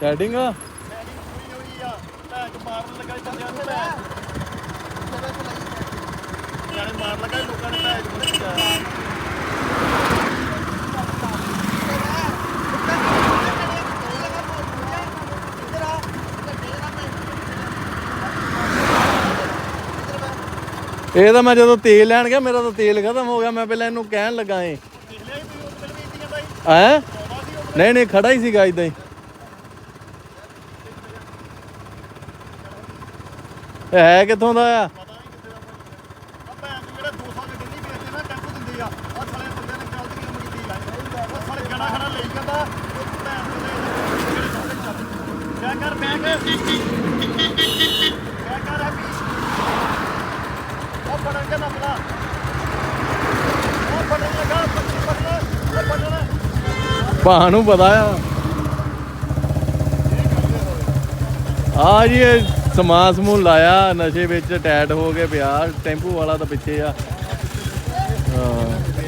Setting ਆ। Setting ਪੂਰੀ ਹੋਈ ਆ ਭੈਣ ਚ ਮਾਰਨ ਲੱਗਾ ਬੰਦਿਆਂ ਨੂੰ ਭੈਣ ਯਾਰੇ ਮਾਰਨ ਲੱਗਾ ਸੀ ਲੋਕਾਂ ਨੇ ਭੈਣ ਚ ਬੜੇ ਚਾਇਆ ਇਹ ਤਾਂ ਮੈਂ ਜਦੋਂ ਤੇਲ ਲੈਣ ਗਿਆ ਮੇਰਾ ਤਾਂ ਤੇਲ ਖਤਮ ਹੋ ਗਿਆ। ਮੈਂ ਪਹਿਲਾਂ ਇਹਨੂੰ ਕਹਿਣ ਲੱਗਾ ਏ ਹੈ? ਨਹੀਂ ਨਹੀਂ ਖੜਾ ਹੀ ਸੀਗਾ ਇਦਾਂ ਹੀ। ਹੈ ਕਿੱਥੋਂ ਦਾ ਆ? ਪਤਾ ਨਹੀਂ ਕਿੱਥੇ ਦਾ ਆ ਭੈਣ ਨੂੰ ਜਿਹੜੇ 200 ਦੇ ਦਿੱਲੀ ਵੇਚਦੇ ਨਾ ਟੈਂਪੂ ਦਿੰਦੇ ਆ ਆ ਸਾਲੇ ਬੰਦਿਆਂ ਨੇ ਗਲਤ ਕੰਮ ਕੀਤੀ ਆ ਉਹ ਸਾਲੇ ਗੜਾ ਖੜਾ ਲਈ ਜਾਂਦਾ ਉਹ ਭੈਣ ਨੂੰ ਕਿਆ ਕਰ ਮੈਂ ਕਿ ਕਿਆ ਕਰ ਹੈਪੀ ਉਹ ਫੜਨ ਕੇ ਨਪਲਾ ਉਹ ਫੜਨ ਲਗਾ ਪੱਤੀ ਫੜਨ ਉਹ ਫੜਨ ਭਾ ਨੂੰ ਪਤਾ ਆ। ਆ ਜੀ ਸਮਾਨ ਸਮੂਹ ਲਾਇਆ, ਨਸ਼ੇ ਵਿੱਚ ਟੈਟ ਹੋ ਕੇ ਪਿਆ, ਟੈਂਪੂ ਵਾਲਾ ਤਾਂ ਪਿੱਛੇ ਆ। ਹਾਂ।